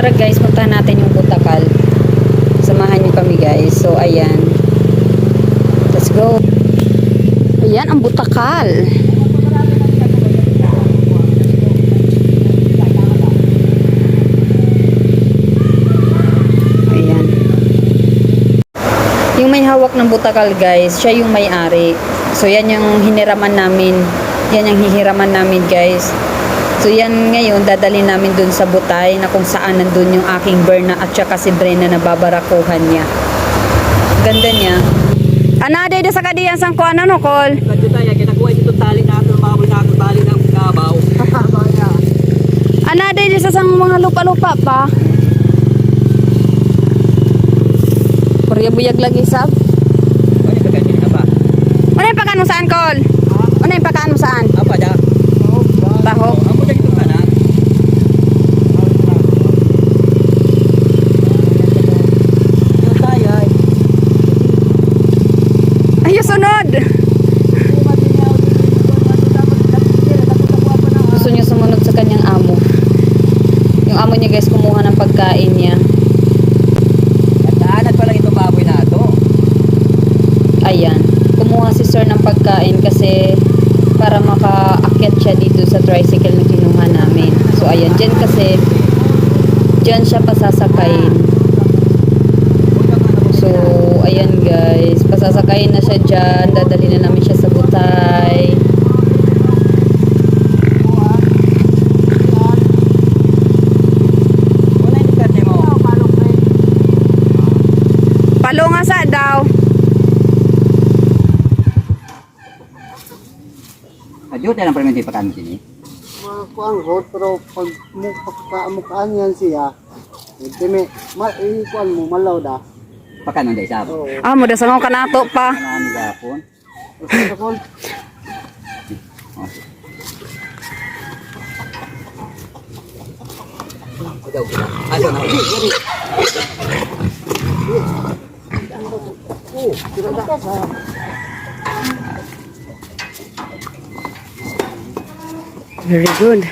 tara guys, puntahan natin yung Butakal. Samahan niyo kami guys. So, ayan. Let's go. Ayan, ang Butakal. Ayan. Yung may hawak ng Butakal guys, siya yung may-ari. So, yan yung hiniraman namin. Yan yung hihiraman namin guys. So yan ngayon, dadalhin namin dun sa butay na kung saan nandun yung aking Berna at saka si Brenna na babarakuhan niya. Ganda niya. Anade da sa kadiyan sang kuan ano kol? Kadyo tayo, kinakuha ito tali na ito, mababoy na ito, tali ng kabaw. Anade da sa sang mga lupa-lupa pa. Kurya buyag lagi sab. Ano? Ano pakaan mo saan kol? Ano yung pakaan mo saan? Apa da? Taho. Amo da ito ka na? Ito tayo, ay. Ay, sunod! Gusto niya sumunod sa kanyang amo. Yung amo niya guys, kumuha ng pagkain niya. Daanan pa lang itong baboy na ito. Ayan. Kumuha si sir ng pagkain kasi para makaakyat siya dito sa tricycle na kinuha namin. So, ayan. Diyan kasi, diyan siya pasasakayin. So, ayan Pasasakayin na siya dyan. Dadali na namin siya sa butay. Mo. Palo nga sa daw. Kadyo tayo ng permenti pa kami sini. Kuang road pero pag mukhaan yan siya, hindi may ma ikuan mo malaw da. Pakan nung isa. Oo. Ah, mo dasangaw ka na to pa. Ano gapon? Gusto sa kol. Ano na? Da sa. Very good.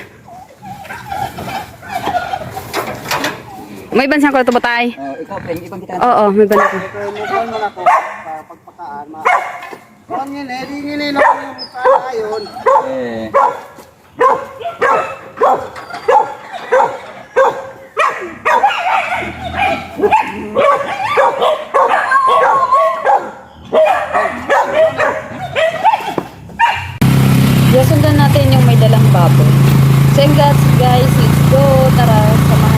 May bansang ko ito batay? Oh, ikaw, pwede ibang kita. Oo, may bansang. Kaya mo kuan man ako sa pagpakaan ma. Kuan yun eh, di ngini na yung mukhaan. Eh. Natin yung may dalang baboy. So guys, guys, let's go. Tara, samahan.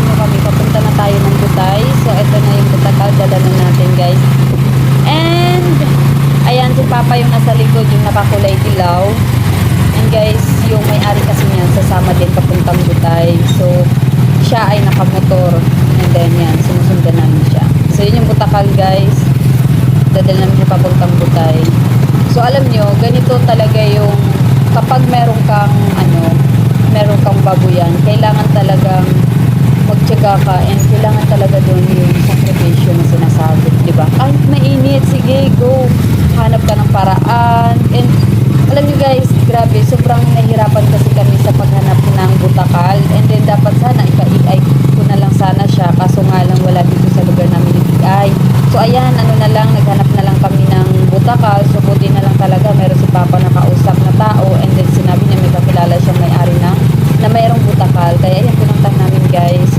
Papunta na tayo ng butay. So ito na yung butakal. Dala na natin guys. And, ayan si Papa yung nasa likod, yung nakakulay dilaw. And guys, yung may-ari kasi niyan, sasama din papuntang butay. So, siya ay nakamotor. And then yan, sinusundan namin siya. So yun yung butakal guys. Dadala namin siya papuntang butay. So alam nyo, ganito talaga yung kapag meron kang ano, meron kang babuyan, kailangan talagang magtyaga ka and kailangan talaga doon yung sakripisyo na sinasabi, di ba? Kahit mainit, sige, go. Hanap ka ng paraan. And alam niyo guys, grabe, sobrang nahihirapan kasi kami sa paghanap ng butakal. And then dapat sana ipa-EI ko na lang sana siya. Kaso nga lang wala dito sa lugar namin i So ayan, ano na lang, naghanap na lang kami ng butakal. So buti na lang talaga, meron si Papa na kausap na tao. And then sinabi niya may kakilala siyang may-ari na na mayroong butakal. Kaya ayan, pinuntahan namin guys.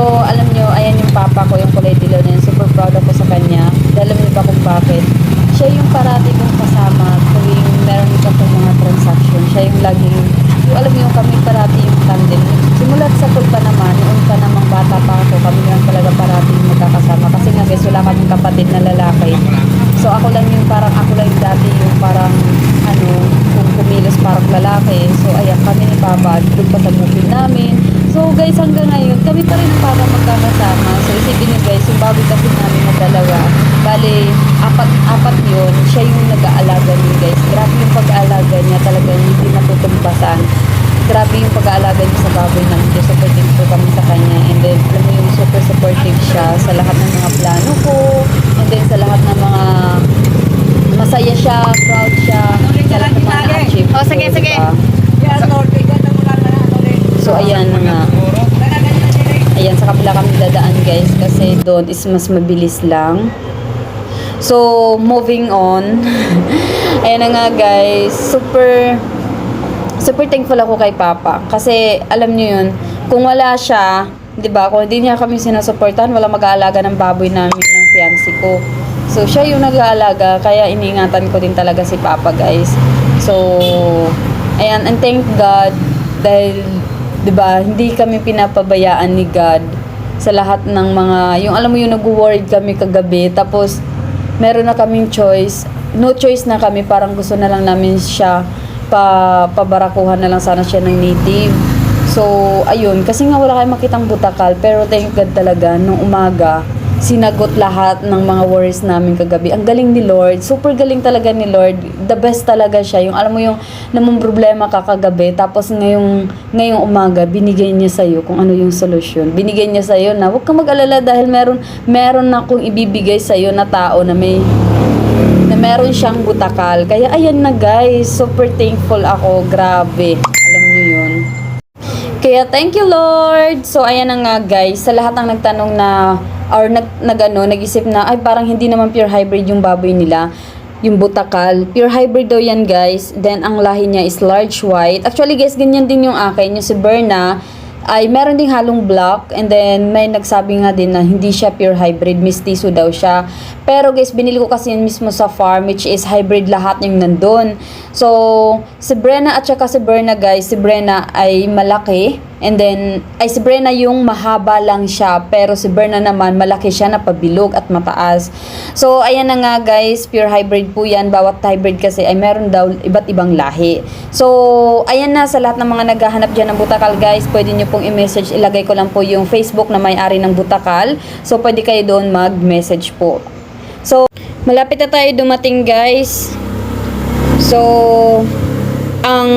So, alam nyo, ayan yung papa ko, yung kulay dilaw na yun. Super proud ako sa kanya. Dahil alam niyo ba kung bakit? Siya yung parati kong kasama tuwing meron ka pong mga transaction. Siya yung laging, yung alam niyo, kami parati yung tandem. Simulat sa tulpa naman, noon pa namang bata pa ako, kami lang talaga parati yung magkakasama. Kasi nga guys, wala kaming kapatid na lalaki. So, ako lang yung parang, ako lang yung dati yung parang, ano, kung kumilos parang lalaki. So, ayan, kami ni Papa, doon pa sa movie namin. So, guys, hanggang ngayon, kami pa rin para magkakasama. So, isipin niyo guys, yung baboy kasi namin na dalawa, bali, apat, apat yun, siya yung nag-aalaga niyo guys. Grabe yung pag-aalaga niya, talagang hindi natutumbasan. Grabe yung pag-aalaga niya sa baboy namin. So, supportive po kami sa kanya. And then, alam mo yung super supportive siya sa lahat ng mga plano ko. And then, sa lahat ng mga masaya siya, proud siya, sa lahat ng mga na-achieve. Oh, sige, sige. diba? So, ayan na nga. Ayan, sa kabila kami dadaan guys kasi doon is mas mabilis lang. So, moving on. Ayan na nga guys, super super thankful ako kay Papa. Kasi, alam niyo yun, kung wala siya, di ba, kung hindi niya kami sinusuportahan, wala mag-aalaga ng baboy namin ng fiancé ko. So, siya yung nag-aalaga, kaya iniingatan ko din talaga si Papa, guys. So, ayan, and thank God, dahil, di ba, hindi kami pinapabayaan ni God sa lahat ng mga, yung alam mo yung nag-worried kami kagabi, tapos, meron na kaming choice. No choice na kami, parang gusto na lang namin siya pa pabarakuhan na lang sana siya ng native. So, ayun, kasi nga wala kayong makitang butakal, pero thank God talaga, nung umaga, sinagot lahat ng mga worries namin kagabi. Ang galing ni Lord, super galing talaga ni Lord. The best talaga siya. Yung alam mo yung namang problema ka kagabi, tapos ngayong, ngayong umaga, binigay niya sa'yo kung ano yung solusyon. Binigay niya sa'yo na huwag kang mag-alala dahil meron, meron na akong ibibigay sa'yo na tao na may na meron siyang butakal. Kaya ayan na guys, super thankful ako. Grabe. Alam niyo yun. Kaya thank you Lord. So ayan na nga guys, sa lahat ng nagtanong na or nag, nag ano, nag-isip na ay parang hindi naman pure hybrid yung baboy nila yung butakal. Pure hybrid daw yan guys. Then ang lahi niya is large white. Actually guys, ganyan din yung akin. Yung si Berna ay meron ding halong black and then may nagsabi nga din na hindi siya pure hybrid, mistiso daw siya. Pero guys, binili ko kasi yun mismo sa farm which is hybrid lahat yung nandun. So, si Brenna at saka si Berna guys, si Brenna ay malaki and then, ay si Brenna yung mahaba lang siya pero si Berna naman malaki siya na pabilog at mataas. So, ayan na nga guys, pure hybrid po yan. Bawat hybrid kasi ay meron daw iba't ibang lahi. So, ayan na sa lahat ng mga naghahanap dyan ng butakal guys, pwede nyo pong i-message. Ilagay ko lang po yung Facebook na may-ari ng butakal. So, pwede kayo doon mag-message po. So, malapit na tayo dumating guys. So, ang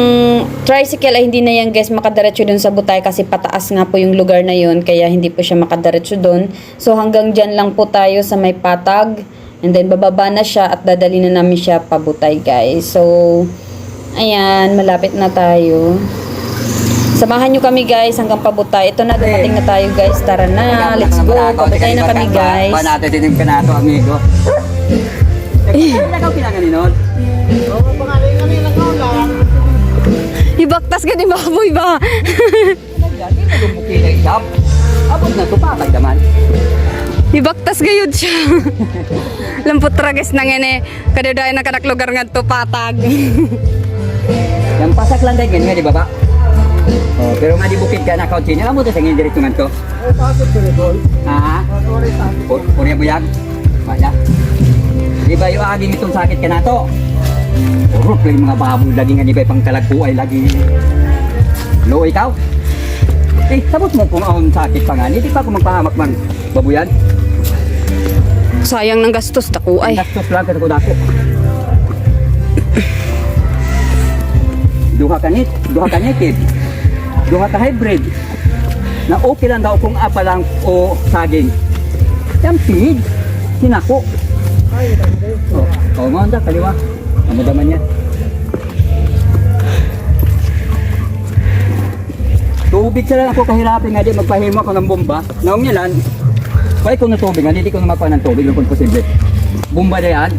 tricycle ay hindi na yan guys makadiretso dun sa butay kasi pataas nga po yung lugar na yun kaya hindi po siya makadiretso dun. So hanggang dyan lang po tayo sa may patag and then bababa na siya at dadali na namin siya pabutay guys. So ayan malapit na tayo. Samahan nyo kami guys hanggang pabutay. Ito na dumating na tayo guys. Tara na, let's go. Pabutay na kami guys. Ba natin din ka na to, amigo. Eh, ikaw pinangani nun? Oo, pangalan kami nag-ulang. Ibaktas ka ni baboy ba? Lagi na lumuki na isap. Abot na to, patay naman. Ibaktas gayud siya. Lampot trages nang ene. Kadadayan na kanak lugar nga to patag. Yang pasak lang dahil ganyan, di ba ba? Oh, pero nga di bukid ka na kaunti niya. Amo to sa ngayon direct man to. Ay, pasok ko rin doon. Ha? Mo yan? Maya. Di ba yung aging itong sakit ka na to? Puro play mga baboy lagi nga di ba pang talagpo ay lagi. Lo ikaw? Eh, sabot mo kung ang sakit pa nga. Hindi pa ako magpahamak man. Babuyan? Sayang ng gastos dako ay. Gastos lang kasi ko dako. Duha ka nit, duha ka naked, duha ka hybrid. Na okay lang daw kung apa lang o saging. Yan pig, sinako. Ay, ito. Oh, oh mo kaliwa. Amo daman yan. Tubig sila ako kahirapin nga di magpahimo ako ng bomba. Naong niya lang. Kaya kung na tubig, nga di ko na makuha ng tubig kung posible. Bomba na yan.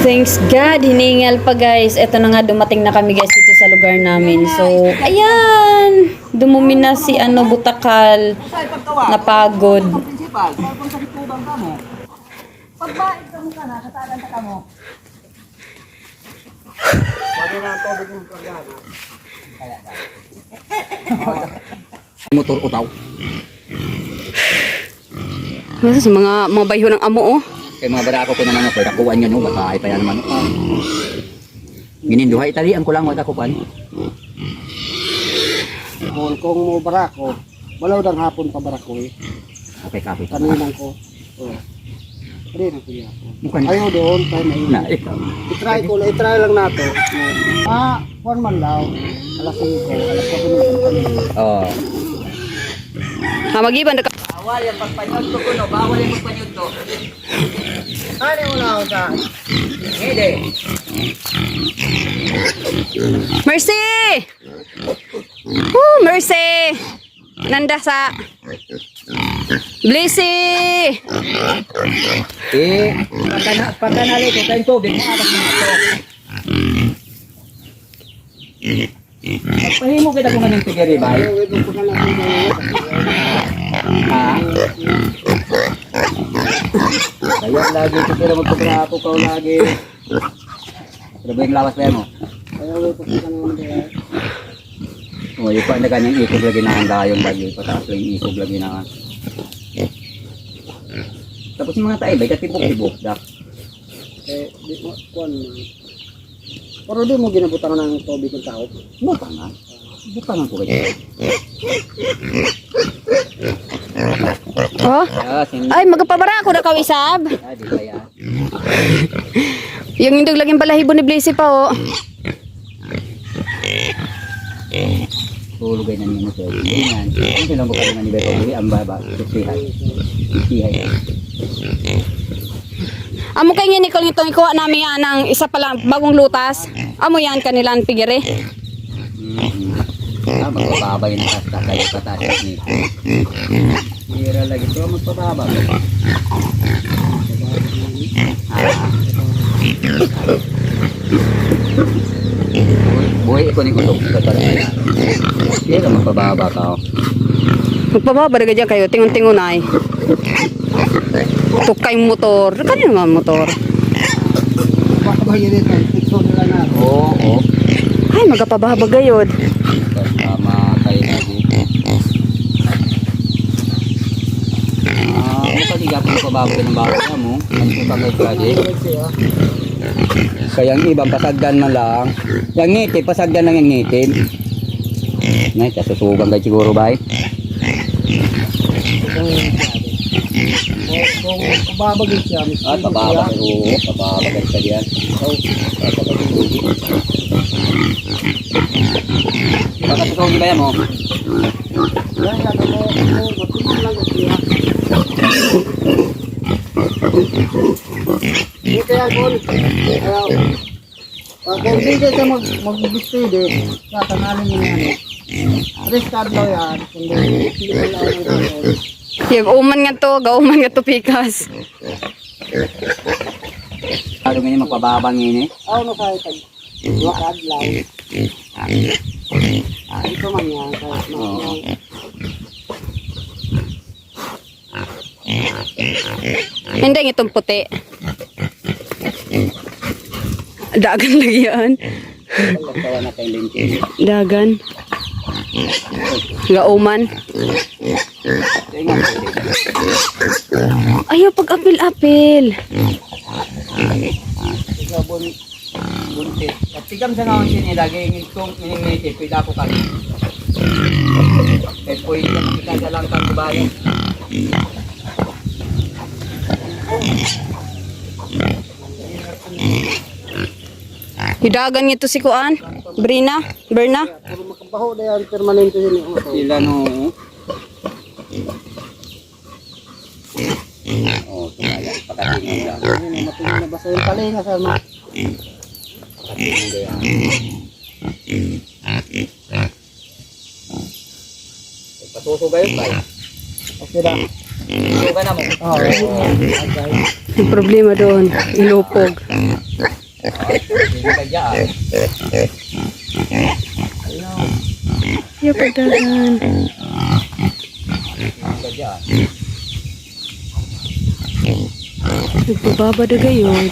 Thanks God, hiningal pa guys. Ito na nga dumating na kami guys dito sa lugar namin. So, ayan. Dumumi na si ano butakal. Napagod. Kitubang ka mo. Ka na, katagan ka mo. Pwede na ang tubig ng programa. Motor utaw. Sa mga mga bayho ng amo oh. Kaya mga barako ko naman ako, nakuhaan nyo no, baka ay pa yan naman. Gininduha, italian ko lang, wala ko pan. Kung kung mo barako, wala dang hapon pa barako eh. Okay, kapit. Kaninang ko. Oh. Kaninang ko niya ako. Mukha niya. Ayaw doon, tayo na yun. Na, ikaw. I-try ko, i-try lang nato. Ah, one man law. Alas 5, alas 7 ng kanina. Oo. Ha magiban na ka. Bawal yung pagpanyod ko kuno, bawal yung pagpanyod ko. Ano mo lang sa Hindi. Mercy! Woo, Mercy! Nanda sa Blissy! Eh, pagkana, pagkanali ko tayong tubig, na. Magpahimo kita kung anong tigari ba? Na Ha? Kaya lagi ko pero magpagrapo ka lagi. Pero ba yung lawas ba mo? Ayaw, ito po na lang ang mga O, yung pa na kanyang ikog lagi na ang dayong bagyo. Pataas lang yung ikog lagi na. Tapos yung mga tayo, bay katibok-tibok. Dak. Eh, di mo, kuwan mo. Pero di mo ginabutan ng tubig ng tao. Buka nga. Buka nga ko kayo. Oh, Ah, ay magpabara ako na kawisab. Ah, di ba yan? Yung indog laging balahibo ni Blissy pa oh. Tulugay na niya na. Hindi yan. Ang silang buka naman ni Beto. Ang baba. Sihay. Sihay. Amo kay nga Nicole itong ikuha namin yan ng isa pala bagong lutas. Amo yan kanilang pigire. Ah, magpababay na kasta kayo pataas ni. Hira lagi ito magpababa. Buhay ko ni kutok ka para. Hira magpababa ka. oh. Magpababa na dyan kayo, tingon-tingon ay. Tukay motor. Kanino nga motor? Pakabay dito, ito nila na. Oo, oo. Ay, magapababa gayod. Tama kayo lagi. Ah, ano pa di ka po pababa ng bawal mo? Ano pa kayo lagi? Kaya ang ibang pasagdan na lang. Yung ngiti, pasagdan lang yung ngiti. Nay, kasusugan kayo siguro ba? Kung kababagin siya, pababa kayo. Oo, kayo sa diyan. Oo. Baka ba yan mo? Yan, matulog lang siya. Hindi kaya kung, ayaw, pag hindi ka mag, mag-bistide, tatangalin niya yan. Restart daw yan, kung hindi ko lang ang. Yung uman nga to, gauman nga to pikas. Ano ganyan magpababang ini? Ako na kahit tag, wakad lang. Ito man yan, Oo. Hindi itong puti. Dagan lagi yan. Dagan. Gauman. Ayaw pag-apil-apil. Ikaw bun buntit. At tigam sa naon siya nilagay ng itong minimiti, pwede ako ka. Eh, pwede ka makikada lang kang kubayan. Hidagan nito si Kuan. Brina. Berna. puro makabaho na yan, permanente yun. Sila no. Oh, tumaya. Pakatingin lang. Ayun, matulog na basta yung palinga sa mga. Pakatingin ko yan. Patutugayo ba? Okay na. Tuga na mo. Oo. Okay. Ang problema doon. Ilupog. Ka dyan. Nagpababa na gayon.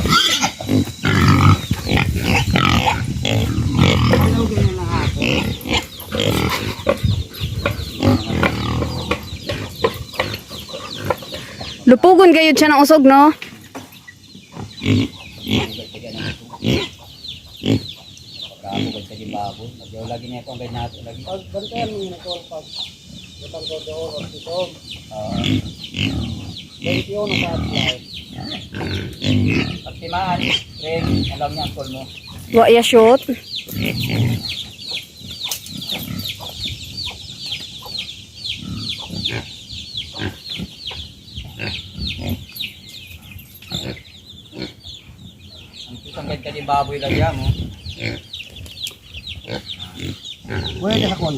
Lupugon gayod siya ng usog, no? Pagkakabugad sa Zimbabwe. Nagyaw lagi niya itong ganyan natin. Lagi. Pag bantayan mo yung nakol pag Batang ko do oras dito. Ah, 21 na sa Pag timaan, friend, alam niya ang call mo. Wa ya shoot. Ang Zimbabwe lagi mo. Pwede sa kon.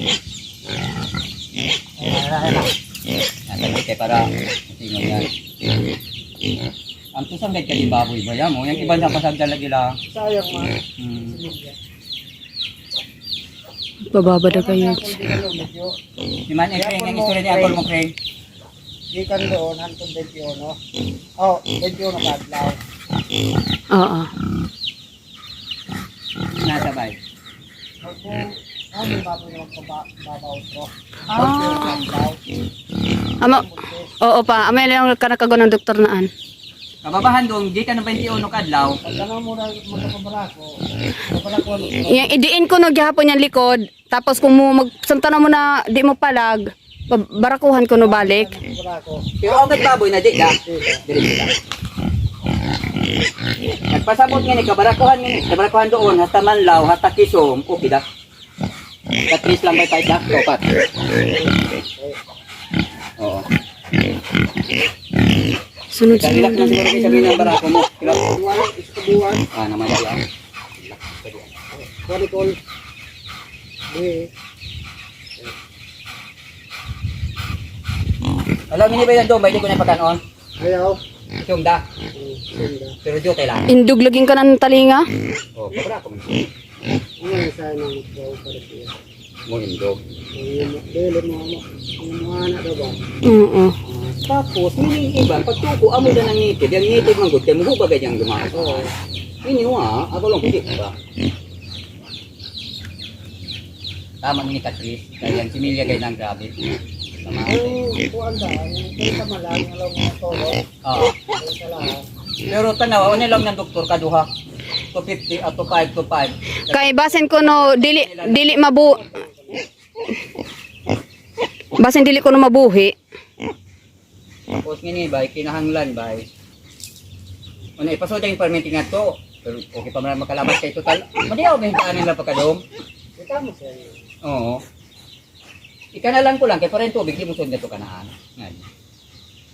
Kay para tingnan yan. Ang tusang gad kay baboy ba yan mo? Yung iba na pasagdala gila. Sayang man. Hmm. Bababa na kayo. Medyo, Si Man eh, Kreng, ang istorya ni Uncle mo, Kreng. di kan doon, hantong 21. Oh, 21 na kadlaw. Oo. Nasa bay. Ako, ano yung baboy na magpababaw ko? Ah. Ama, oo pa. Amay lang ka nakago ng doktor naan. Kababahan doon, di ka ng 21 kadlaw. Pag ano mo na magkabarako, ano, Yang idiin ko no gihapon yung likod. Tapos kung mo magsanta na mo na di mo palag, ba- barakuhan ko no balik. Pero ang baboy na di. Dili sila. Nagpasabot nga ni kabarakuhan nga ni, kabarakuhan doon, hasta manlaw, hasta kisom, okay da. Katris lang may kahit da, topat. Oo. Sunod Kalilak na siguro kayo sabihin ng barako mo. Kilak. Buwan, Ah, naman yan. walikol. Di, Alam mo ni ba yan doon, ba hindi ko na pagkanoon? ayaw. Da. Ganda. Pero di kailangan. Indug laging ka ng talinga. Oh, kabarako mo. Ano yung sa'yo na magkaw para siya? Mo indog. Dili mo, yung mga anak daw ba? Oo. Tapos, mining iba, pag tuko, amo na ng ngitid. Yung ngitid man gud kay mo ba ganyang lumakas? Oo. Ini wa, ako lang hindi ba? Tama ni Katris, kaya yung similya kay nang grabe. Ang na lahat. Pero tanaw, ano lang ng doktor kaduha? 250 at 5 to 5. Kay basin ko no dili dili mabu Basin dili ko no mabuhi. Tapos ngini ba, kinahanglan ba? Ano, ipasoda yung permitting nga to. Pero okay pa man makalabas kay total. Madiyaw ba kaanin lang pagkadom? Kita mo siya. Oo. Ika na lang ko lang, kay parang tubig, di mo sundin to kanaan. Ngayon.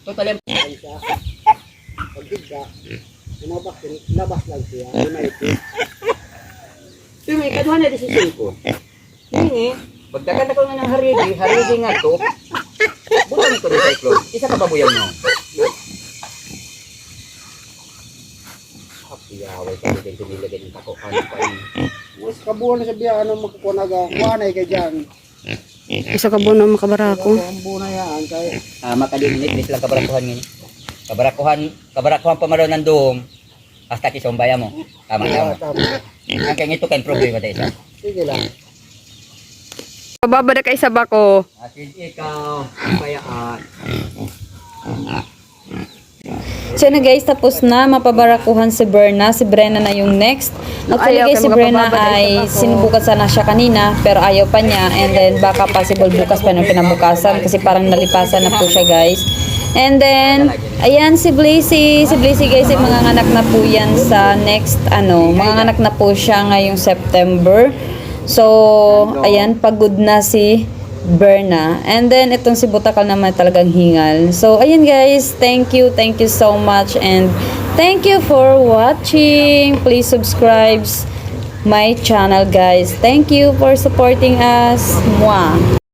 Total yung Ay siya. Pag bigla, lumabas yun, labas lang siya. Pero may kaduhan na desisyon ko. Hindi, pagdagan ako nga ng haridi, haridi nga to, butang ko sa cyclone. Isa ka babuyaw mo. Kapiyaway ka din tumilagay ng. Ano pa yun? Mas kabuhan na siya biya, ano magkakuha na ga, kuhanay kay dyan. Isa ka buno makabarako. Ang buona yan, kay Tama ka din, Nick. lang kabarakuhan ngayon. Kabarakuhan, kabarakuhan pa maroon ng doom. Hasta kisombaya mo. Tama, Ah, tama. tama. Ang kaya ito kayong problema tayo isa. Sige lang. Bababa na kay sa bako. Asin ikaw, bayaan. So na guys, tapos na mapabarakuhan si Berna. Si Brenna na yung next. Actually Okay, guys, si Brenna ay sinubukan sana siya kanina pero ayaw pa niya. And then baka possible bukas pa nung pinabukasan kasi parang nalipasan na po siya guys. And then, ayan si Blazy. Si Blazy guys, ay mga anak na po yan sa next, ano, mga anak na po siya ngayong September. So, ayan, pagod na si Berna. And then, itong si Butakal naman talagang hingal. So, ayan guys, thank you, thank you so much. And thank you for watching. Please subscribe my channel guys. Thank you for supporting us. Mwah!